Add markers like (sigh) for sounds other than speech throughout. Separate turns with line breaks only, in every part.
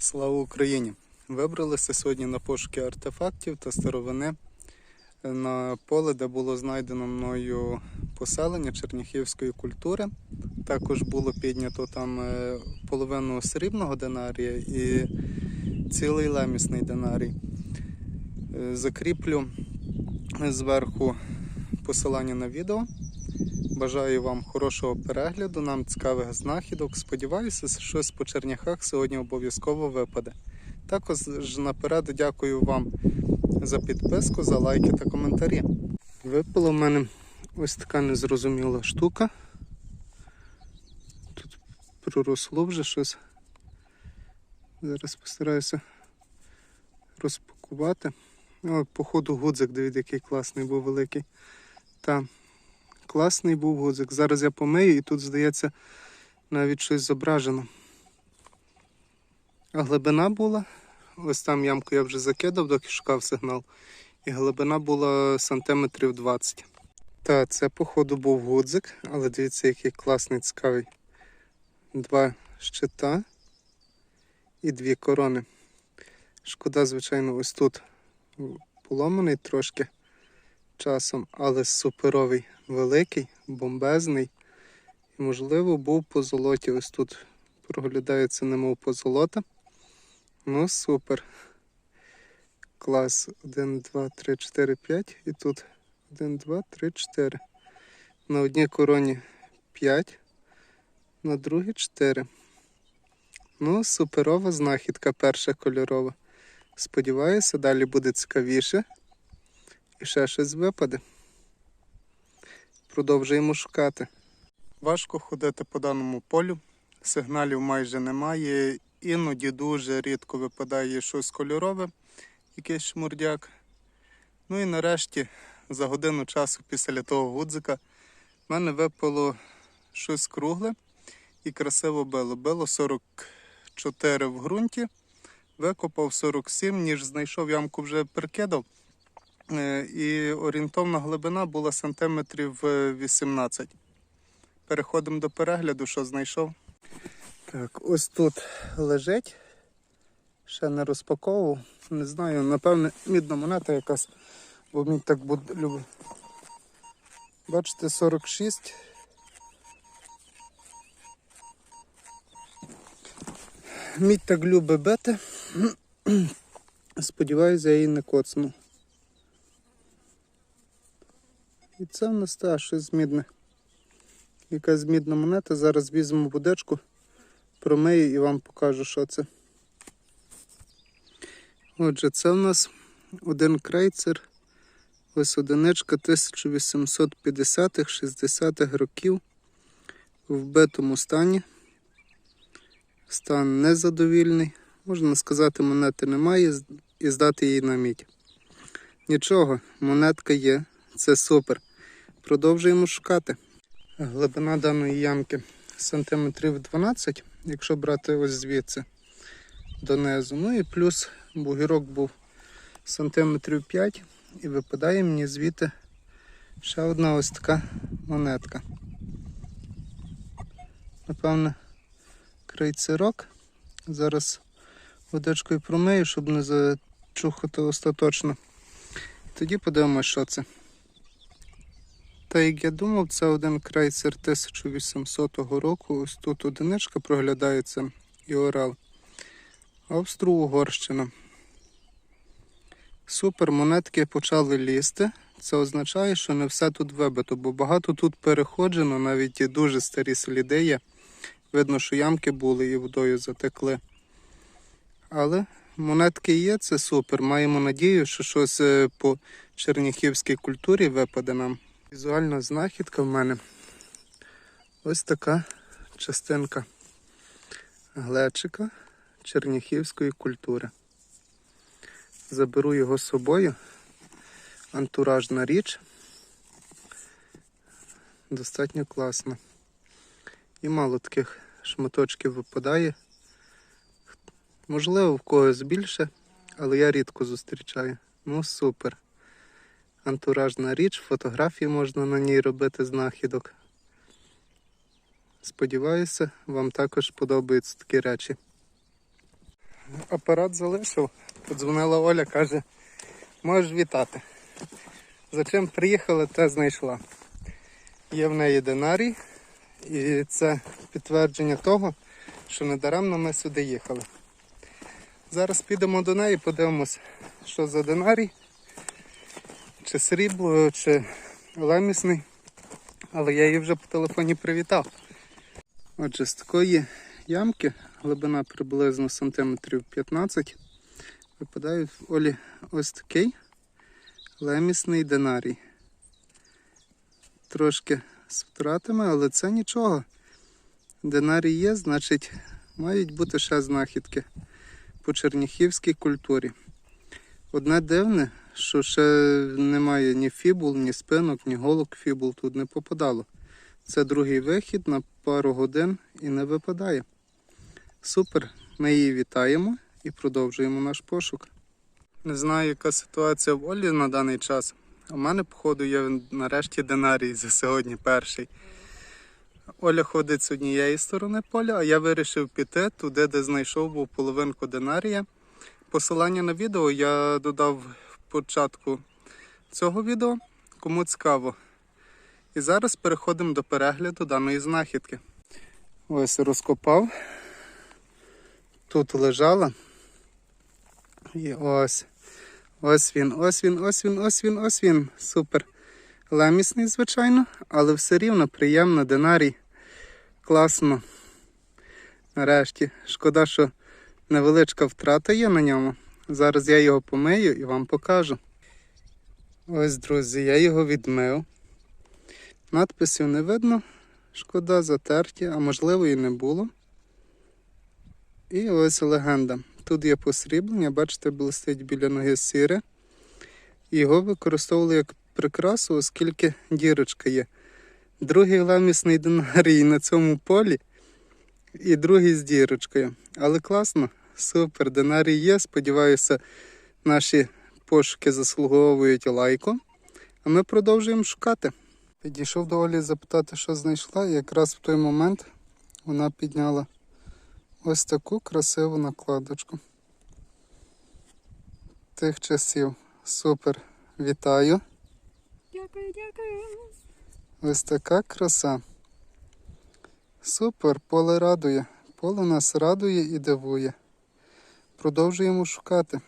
Слава Україні! Вибралися сьогодні на пошуки артефактів та старовини на поле, де було знайдено мною поселення черніхівської культури. Також було піднято там е, половину срібного динарія і цілий лемісний динарій. Е, Закріплю зверху посилання на відео. Бажаю вам хорошого перегляду, нам цікавих знахідок. Сподіваюся, що щось по черняхах сьогодні обов'язково випаде. Також наперед дякую вам за підписку, за лайки та коментарі. Випала в мене ось така незрозуміла штука. Тут проросло вже щось. Зараз постараюся розпакувати. О, походу гудзик, дивіться, який класний був великий. Та класний був гудзик. Зараз я помию і тут, здається, навіть щось зображено. А глибина була. Ось там ямку я вже закидав, доки шукав сигнал. І глибина була сантиметрів 20. Та це, походу, був гудзик, але дивіться, який класний, цікавий. Два щита і дві корони. Шкода, звичайно, ось тут поломаний трошки часом, але суперовий, великий, бомбезний. І, можливо, був по золоті. Ось тут проглядається, немов позолота. Ну, супер. Клас. 1, 2, 3, 4, 5. І тут 1, 2, 3, 4. На одній короні 5, на другій 4. Ну, суперова знахідка перша кольорова. Сподіваюся, далі буде цікавіше. І ще щось випаде. Продовжуємо шукати. Важко ходити по даному полю. Сигналів майже немає. Іноді дуже рідко випадає щось кольорове, якийсь шмурдяк. Ну і нарешті, за годину часу після того гудзика, в мене випало щось кругле і красиво било. Било 44 в ґрунті, викопав 47, ніж знайшов ямку вже прикидав. Е, І орієнтовна глибина була сантиметрів е, 18. Переходимо до перегляду, що знайшов. Так, ось тут лежить. Ще не розпаковував. Не знаю, напевне, мідна монета якась, бо мідь так буде любить. Бачите, 46. Мідь так любить бити. (clears throat) Сподіваюся, я її не коцну. І це в нас та щось мідне. Якась мідна монета. Зараз візьму будечку, промию і вам покажу, що це. Отже, це в нас один крейцер. Ось одиничка 1850-60-х років в вбитому стані. Стан незадовільний. Можна сказати, монети немає і здати її на мідь. Нічого, монетка є, це супер. Продовжуємо шукати. Глибина даної ямки сантиметрів 12, якщо брати ось звідси донизу. Ну і плюс бугірок був сантиметрів 5 і випадає мені звідти ще одна ось така монетка. Напевне, крейцерок. Зараз водичкою промию, щоб не зачухати остаточно. Тоді подивимося, що це. Та як я думав, це один крейсер 1800 року. Ось тут одиничка проглядається і орел. Австро-Угорщина. Супер, монетки почали лізти. Це означає, що не все тут вибито, бо багато тут переходжено, навіть і дуже старі сліди є. Видно, що ямки були і водою затекли. Але монетки є, це супер. Маємо надію, що щось е, по черніхівській культурі випаде нам. Візуальна знахідка в мене ось така частинка глечика черніхівської культури. Заберу його з собою. Антуражна річ. Достатньо класно. І мало таких шматочків випадає. Можливо, в когось більше, але я рідко зустрічаю. Ну, супер. Антуражна річ, фотографії можна на ній робити знахідок. Сподіваюся, вам також подобаються такі речі. апарат залишив. Подзвонила Оля, каже, можеш вітати. За чим приїхала, те знайшла. Є в неї динарій, і це підтвердження того, що недаремно ми сюди їхали. Зараз підемо до неї, подивимось, що за динарій, чи срібло, чи лемісний. Але я її вже по телефоні привітав. Отже, з такої ямки, глибина приблизно сантиметрів 15, випадає в Олі ось такий лемісний динарій. Трошки з втратами, але це нічого. Динарій є, значить, мають бути ще знахідки по черніхівській культурі. Одне дивне, що ще немає ні фібул, ні спинок, ні голок фібул тут не попадало. Це другий вихід на пару годин і не випадає. Супер, ми її вітаємо і продовжуємо наш пошук. Не знаю, яка ситуація в Олі на даний час. У мене, походу, є нарешті динарій за сьогодні перший. Оля ходить з однієї сторони поля, а я вирішив піти туди, де знайшов був половинку динарія. Посилання на відео я додав початку цього відео, кому цікаво. І зараз переходимо до перегляду даної знахідки. Ось розкопав. Тут лежала. І ось. Ось він, ось він, ось він, ось він, ось він. Супер. Лемісний, звичайно, але все рівно приємно, динарій. Класно. Нарешті. Шкода, що невеличка втрата є на ньому. Зараз я його помию і вам покажу. Ось, друзі, я його відмив. Надписів не видно. Шкода затерті, а можливо і не було. І ось легенда. Тут є посріблення, бачите, блистить біля ноги сіре. Його використовували як прикрасу, оскільки дірочка є. Другий ламісний динарій на цьому полі. І другий з дірочкою. Але класно, супер, динарій є. Сподіваюся, наші пошуки заслуговують лайку. А ми продовжуємо шукати. Підійшов до Олі запитати, що знайшла, і якраз в той момент вона підняла ось таку красиву накладочку. Тих часів. Супер. Вітаю.
Дякую, дякую.
Ось така краса. Супер, поле радує. Поле нас радує і дивує. Продовжуємо шукати.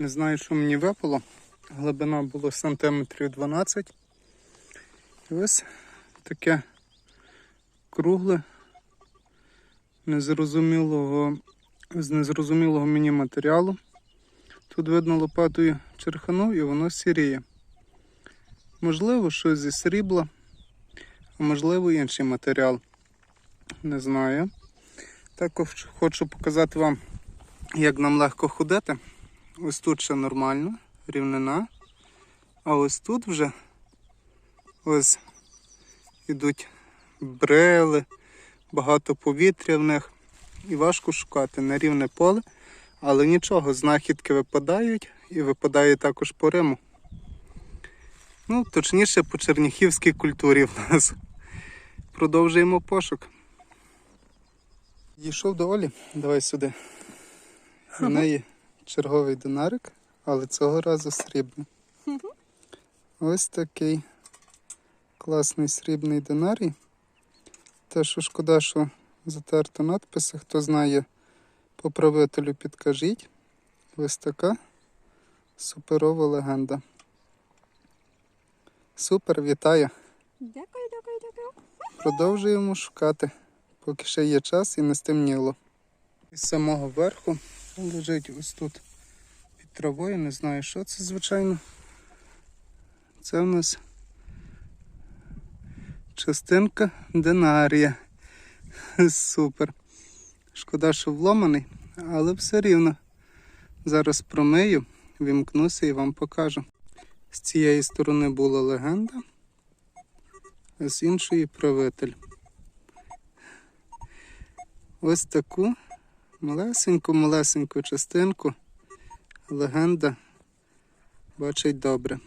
Не знаю, що мені випало. Глибина була сантиметрів 12. І ось таке кругле, незрозумілого, з незрозумілого мені матеріалу. Тут видно лопатою черханув і воно сіріє. Можливо, щось зі срібла, а можливо інший матеріал. Не знаю. Також хочу показати вам, як нам легко ходити. Ось тут ще нормально, рівнина. А ось тут вже ось ідуть брели, багато повітря в них. І важко шукати на рівне поле. Але нічого, знахідки випадають і випадає також по Риму. Ну, точніше, по черніхівській культурі в нас. Продовжуємо пошук. Дійшов до Олі, давай сюди. В неї черговий динарик, але цього разу срібний. Ось такий класний срібний динарій. Те, що шкода, що затерто надписи, хто знає поправителю, підкажіть. Ось така суперова легенда. Супер, вітаю!
Дякую, дякую, дякую.
Продовжуємо шукати, поки ще є час і не стемніло. Із самого верху лежить ось тут під травою, не знаю, що це, звичайно. Це у нас частинка динарія. Супер. Шкода, що вломаний, але все рівно. Зараз промию вімкнуся і вам покажу. З цієї сторони була легенда, а з іншої правитель. Ось таку малесеньку-малесеньку частинку легенда бачить добре.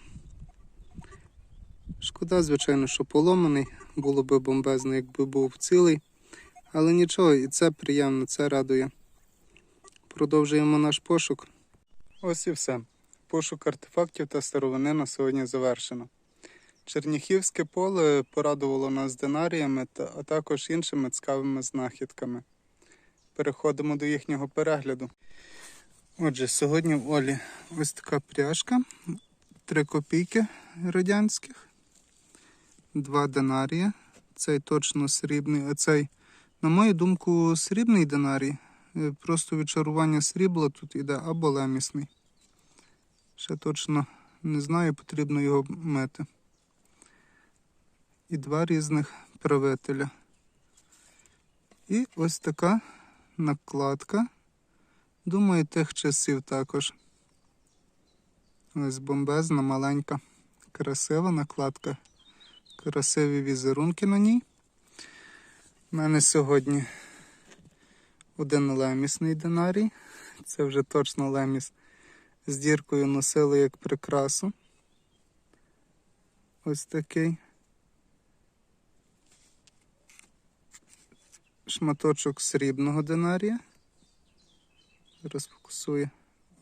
Шкода, звичайно, що поломаний, було би бомбезно, якби був цілий. Але нічого, і це приємно, це радує. Продовжуємо наш пошук. Ось і все. Пошук артефактів та старовини на сьогодні завершено. Черніхівське поле порадувало нас динаріями, а також іншими цікавими знахідками. Переходимо до їхнього перегляду. Отже, сьогодні в Олі ось така пряжка, 3 копійки радянських, 2 динарія. Цей точно срібний, а цей, на мою думку, срібний динарій. Е, Просто відчарування срібла тут іде або лемісний. Ще точно не знаю, потрібно його мити. І два різних правителя. І ось така накладка. Думаю, тих часів також. Ось бомбезна, маленька, красива накладка. Красиві візерунки на ній. У мене сьогодні один лемісний динарій. Це вже точно леміс з діркою носили як прикрасу. Ось такий. Шматочок срібного динарія. Зараз фокусує.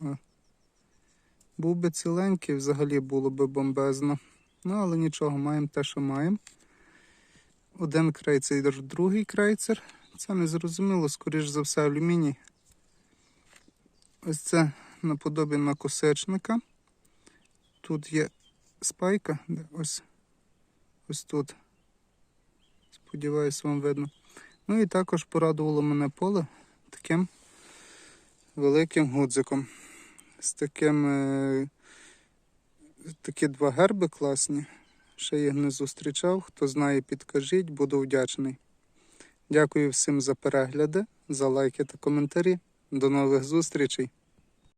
О. Був би ціленький, взагалі було би бомбезно. Ну, але нічого, маємо те, що маємо. Один крейцер, другий крейцер. Це не зрозуміло, скоріш за все, алюміній. Ось це наподобі накосечника. Тут є спайка, ось, ось тут. Сподіваюсь, вам видно. Ну і також порадувало мене поле таким великим гудзиком. З таким е, такі два герби класні. Ще їх не зустрічав. Хто знає, підкажіть, буду вдячний. Дякую всім за перегляди, за лайки та коментарі. До нових зустрічей!